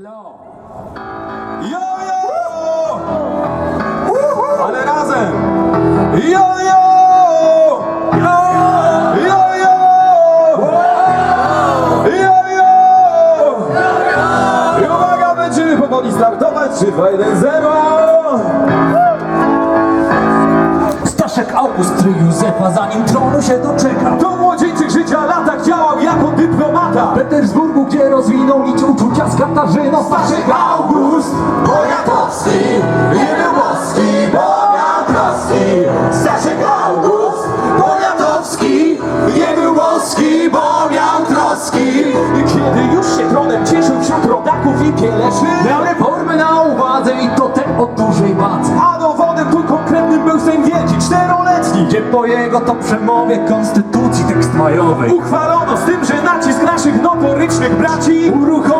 Hello. Jojo! Ale razem! Jojo! Startować. 3, 2, 1, 0! Staszek August Józefa, zanim tronu się doczeka. Do młodzieńczych życia latach działał jako dyplomata. W Petersburgu, gdzie rozwinął nić uczucia z Katarzyną. Staszek August Poniatowski Nie był boski, bo miał troski Staszek August Poniatowski Nie był boski, bo miał troski Kiedy już się tronem cieszył wśród rodaków i pieleszy Miał reformy na uwadze i to te o dużej wadze. A dowodem tu Gdzie po jego to przemowie konstytucji tekst majowej. Uchwalono z tym, że nacisk naszych notorycznych braci Uruchomy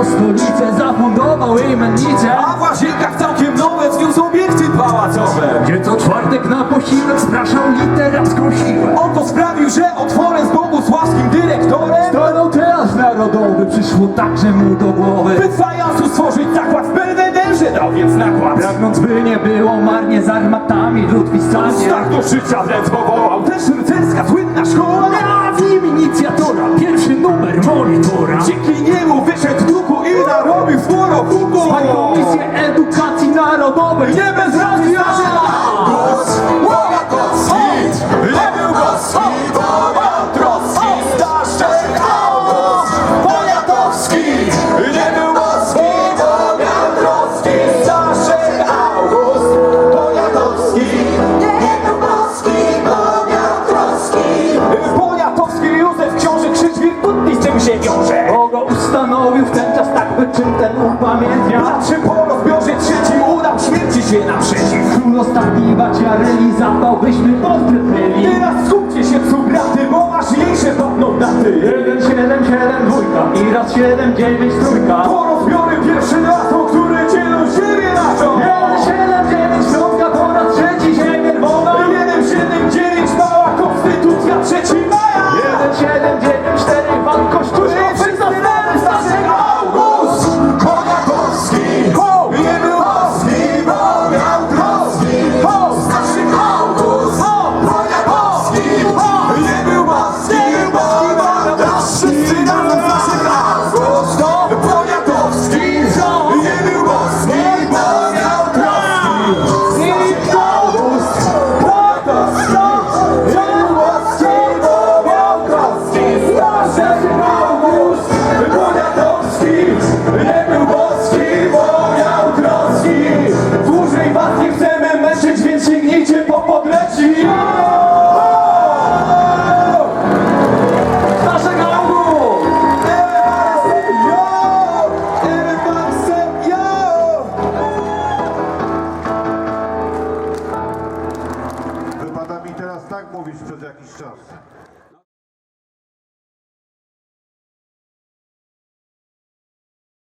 o stolicę, zafundował jej mennicę. A w łazienkach całkiem nowe wzniósł obiekty pałacowe Gdzie co czwartek na posiłek spraszał literacką siłę. Oto sprawił, że otworem z bogusławskim dyrektorem Stanął teatr narodowy, przyszło także mu do głowy. By fajansu stworzyć zakład w Belwederze Dał więc nakład Pragnąc by nie było marnie z armatami lud pisanie. Tak do życia wręcz powołał Też rycerska słynna szkoła A w nim inicjatora, pierwszy numer monitora. Dzięki się wiąże Bo go ustanowił w ten czas tak by czym ten upamiętnia. Lat czy po rozbiorze trzecim udał śmierci się naprzeciw Król ostatni baciareli zapał, byśmy portret mieli. Teraz skupcie się cubraty, bo ważniejsze będą daty 1, 7, 7, dwójka i raz 7, 9, trójka. Po rozbiory pierwszy raz przez jakiś czas.